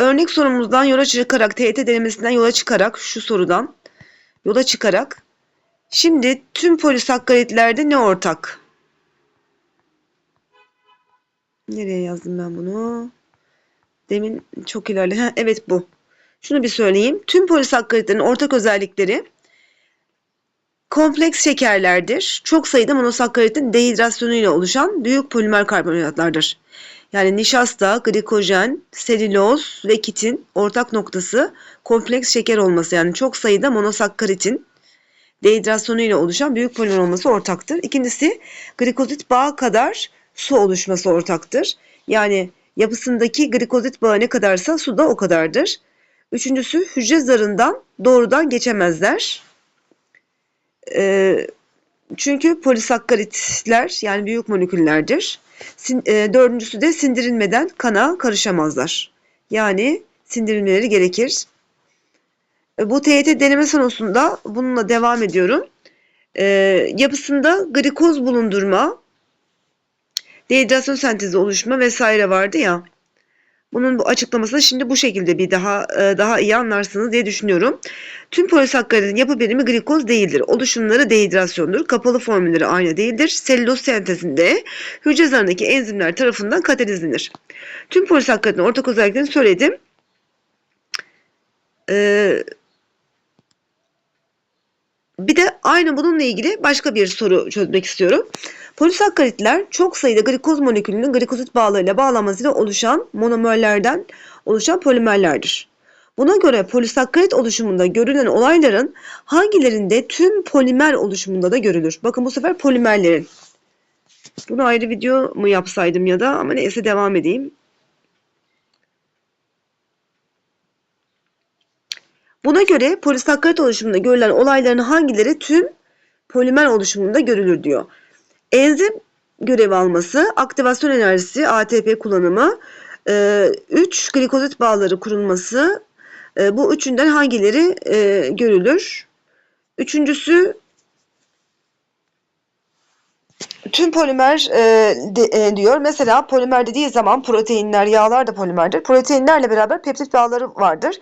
Örnek sorumuzdan yola çıkarak, TYT denemesinden yola çıkarak, şu sorudan yola çıkarak, şimdi tüm polisakkaritlerde ne ortak? Nereye yazdım ben bunu? Demin çok ilerle. Ha, evet bu. Şunu bir söyleyeyim. Tüm polisakkaritlerin ortak özellikleri kompleks şekerlerdir. Çok sayıda monosakkaritin dehidrasyonuyla oluşan büyük polimer karbonhidratlardır. Yani nişasta, glikojen, selüloz ve kitin ortak noktası kompleks şeker olması. Yani çok sayıda monosakkaritin dehidrasyonuyla oluşan büyük polimer olması ortaktır. İkincisi glikozit bağı kadar su oluşması ortaktır. Yani yapısındaki glikozit bağı ne kadarsa su da o kadardır. Üçüncüsü hücre zarından doğrudan geçemezler. Ee, çünkü polisakkaritler yani büyük moleküllerdir. Sin, e, dördüncüsü de sindirilmeden kana karışamazlar. Yani sindirilmeleri gerekir. E, bu TYT deneme sonosunda bununla devam ediyorum. E, yapısında glikoz bulundurma, dehidrasyon sentezi oluşma vesaire vardı ya. Bunun bu açıklamasını şimdi bu şekilde bir daha e, daha iyi anlarsınız diye düşünüyorum. Tüm polisakkaridin yapı birimi glikoz değildir. Oluşumları dehidrasyondur. Kapalı formülleri aynı değildir. Selüloz sentezinde hücre zarındaki enzimler tarafından katalizlenir. Tüm polisakkaridin ortak özelliklerini söyledim. Ee, bir de aynı bununla ilgili başka bir soru çözmek istiyorum. Polisakkaritler çok sayıda glikoz molekülünün glikozit bağlarıyla bağlanmasıyla oluşan monomerlerden oluşan polimerlerdir. Buna göre polisakkarit oluşumunda görülen olayların hangilerinde tüm polimer oluşumunda da görülür? Bakın bu sefer polimerlerin. Bunu ayrı video mu yapsaydım ya da ama neyse devam edeyim. Buna göre polisakkarit oluşumunda görülen olayların hangileri tüm polimer oluşumunda görülür diyor. Enzim görev alması, aktivasyon enerjisi, ATP kullanımı, 3 glikozit bağları kurulması, e, bu üçünden hangileri e, görülür? Üçüncüsü tüm polimer e, de, e, diyor. Mesela polimer dediği zaman proteinler, yağlar da polimerdir. Proteinlerle beraber peptit bağları vardır.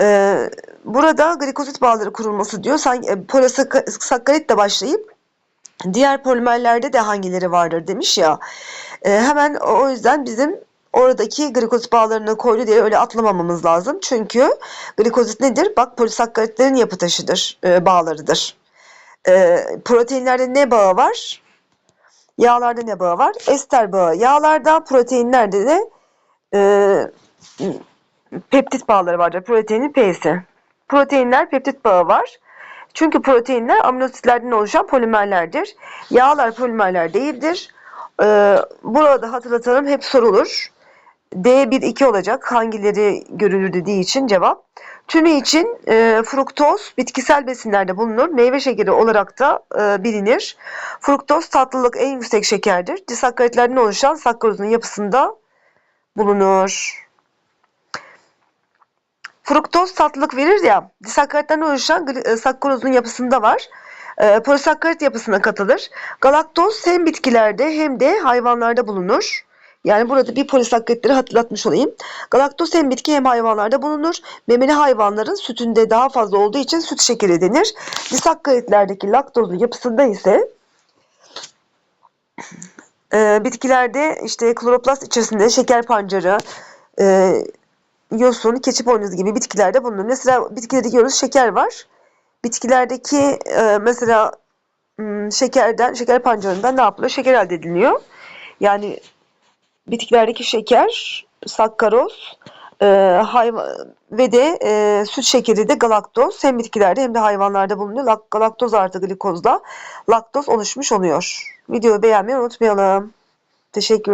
E, burada glikozit bağları kurulması diyor. Sanki e, polisakkarit başlayıp diğer polimerlerde de hangileri vardır demiş ya. E, hemen o yüzden bizim oradaki glikozit bağlarını koydu diye öyle atlamamamız lazım. Çünkü glikozit nedir? Bak polisakkaritlerin yapı taşıdır, e, bağlarıdır. E, proteinlerde ne bağı var? Yağlarda ne bağı var? Ester bağı. Yağlarda, proteinlerde de e, peptit bağları vardır. Proteinin P'si. Proteinler peptit bağı var. Çünkü proteinler aminositlerden oluşan polimerlerdir. Yağlar polimerler değildir. Ee, burada hatırlatalım hep sorulur. D1, 2 olacak. Hangileri görülür dediği için cevap. Tümü için e, fruktoz bitkisel besinlerde bulunur. Meyve şekeri olarak da e, bilinir. Fruktoz tatlılık en yüksek şekerdir. Disakkaritlerden oluşan sakkarozun yapısında bulunur. Fruktoz tatlılık verir ya, disakkaritlerden oluşan e, sakkarozun yapısında var. E, polisakkarit yapısına katılır. Galaktoz hem bitkilerde hem de hayvanlarda bulunur. Yani burada bir polisakkaritleri hatırlatmış olayım. Galaktoz hem bitki hem hayvanlarda bulunur. Memeli hayvanların sütünde daha fazla olduğu için süt şekeri denir. Disakkaritlerdeki laktozun yapısında ise e, bitkilerde işte kloroplast içerisinde şeker pancarı, e, yosun, keçi boynuzu gibi bitkilerde bulunur. Mesela bitkilerde diyoruz şeker var. Bitkilerdeki e, mesela m, şekerden, şeker pancarından ne yapılıyor? Şeker elde ediliyor. Yani bitkilerdeki şeker, sakkaroz e, ve de e, süt şekeri de galaktoz hem bitkilerde hem de hayvanlarda bulunuyor. Galaktoz artı glikozla laktoz oluşmuş oluyor. Videoyu beğenmeyi unutmayalım. Teşekkür